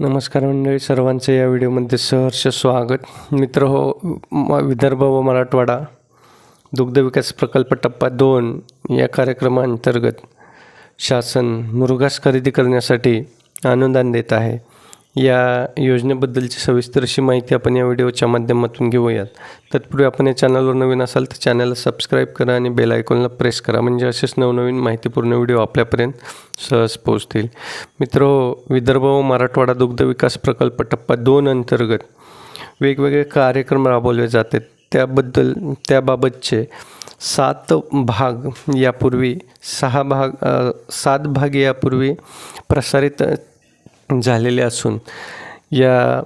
नमस्कार मंडळी सर्वांचं या व्हिडिओमध्ये सहर्ष स्वागत. मित्र हो म- विदर्भ व मराठवाडा दुग्ध विकास प्रकल्प टप्पा दोन या कार्यक्रमाअंतर्गत शासन मुरघास खरेदी करण्यासाठी अनुदान देत आहे. या योजनेबद्दलची सविस्तर अशी माहिती आपण या व्हिडिओच्या माध्यमातून घेऊयात. तत्पूर्वी आपण या चॅनलवर नवीन असाल तर चॅनलला सबस्क्राईब करा आणि बेल आयकॉनला प्रेस करा म्हणजे असेच नवनवीन माहितीपूर्ण व्हिडिओ आपल्यापर्यंत सहज पोहोचतील. मित्र विदर्भ व मराठवाडा दुग्ध विकास प्रकल्प टप्पा दोन अंतर्गत वेगवेगळे कार्यक्रम राबवले जातात. त्याबद्दल त्याबाबतचे सात भाग यापूर्वी सहा भाग सात भाग यापूर्वी प्रसारित झालेले असून या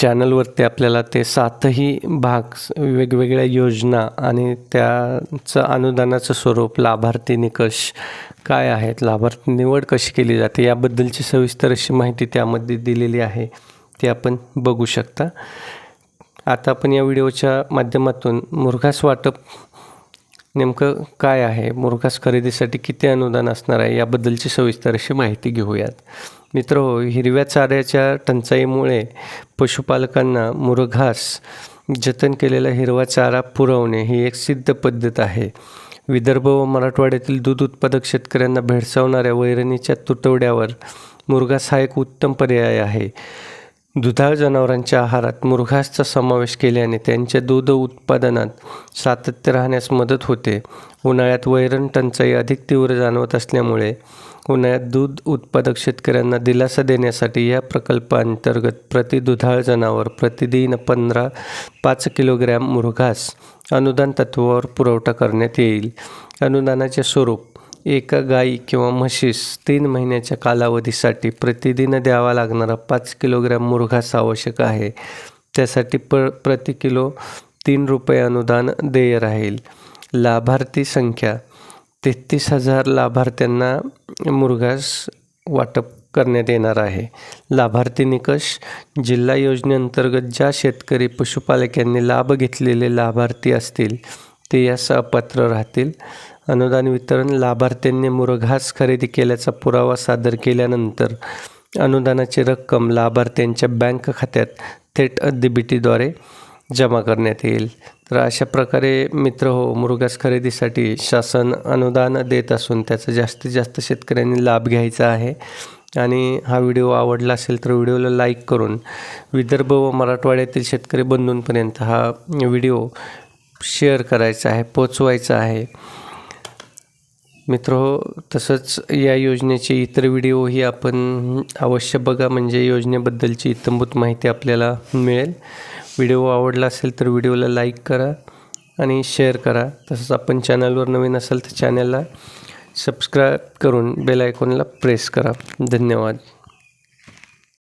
चॅनलवरती आपल्याला ते सातही भाग वेगवेगळ्या योजना आणि त्याचं अनुदानाचं स्वरूप लाभार्थी निकष काय आहेत लाभार्थी निवड कशी केली जाते याबद्दलची सविस्तर अशी माहिती त्यामध्ये दिलेली आहे ती आपण बघू शकता. आता आपण या व्हिडिओच्या माध्यमातून मुरघास वाटप नेमकं काय आहे मुरघास खरेदीसाठी किती अनुदान असणार आहे याबद्दलची सविस्तर अशी माहिती घेऊयात. मित्र हिरव्या चाऱ्याच्या टंचाईमुळे पशुपालकांना मुरघास जतन केलेला हिरवा चारा पुरवणे ही एक सिद्ध पद्धत आहे. विदर्भ व मराठवाड्यातील दूध उत्पादक शेतकऱ्यांना भेडसावणाऱ्या वैरणीच्या तुटवड्यावर मुरघास हा एक उत्तम पर्याय आहे. दुधाळ जनावरांच्या आहारात मुरघासचा समावेश केल्याने त्यांच्या दूध उत्पादनात सातत्य राहण्यास मदत होते. उन्हाळ्यात वैरण टंचाई अधिक तीव्र जाणवत असल्यामुळे उन्हाळ्यात दूध उत्पादक शेतकऱ्यांना दिलासा देण्यासाठी या प्रकल्पांतर्गत प्रति दुधाळ जनावर प्रतिदिन पंधरा पाच किलोग्रॅम मुरघास अनुदान तत्वावर पुरवठा करण्यात येईल. अनुदानाचे स्वरूप एका गाई किंवा म्हशीस तीन महिन्याच्या कालावधीसाठी प्रतिदिन द्यावा लागणारा पाच किलोग्रॅम मुरघास आवश्यक आहे. त्यासाठी प प्रति किलो तीन रुपये अनुदान देय राहील. लाभार्थी संख्या तेहतीस हजार लाभार्थ्यांना मुरघास वाटप करण्यात येणार आहे. लाभार्थी निकष जिल्हा योजनेअंतर्गत ज्या शेतकरी पशुपालकांनी लाभ घेतलेले लाभार्थी असतील ते यास अपात्र राहतील. अनुदान वितरण लाभार्थ्यांनी मुरघास खरेदी केल्याचा पुरावा सादर केल्यानंतर अनुदानाची रक्कम लाभार्थ्यांच्या बँक खात्यात थेट डीबीटीद्वारे जमा करण्यात येईल. तर अशा प्रकारे मित्र हो मुरुगास खरेदीसाठी शासन अनुदान देत असून त्याचा जास्तीत जास्त शेतकऱ्यांनी लाभ घ्यायचा आहे. आणि हा व्हिडिओ आवडला असेल तर व्हिडिओला लाईक करून विदर्भ व मराठवाड्यातील शेतकरी बंधूंपर्यंत हा व्हिडिओ शेअर करायचा आहे पोचवायचा आहे. मित्र हो तसंच या योजनेचे इतर व्हिडिओही आपण अवश्य बघा. म्हणजे योजनेबद्दलची इतंभूत माहिती आपल्याला मिळेल. व्हिडिओ आवडला असेल तर व्हिडिओला लाईक करा आणि शेअर करा. तसंच आपण चॅनलवर नवीन असाल तर चॅनलला सबस्क्राईब करून बेल आयकॉनला प्रेस करा. धन्यवाद.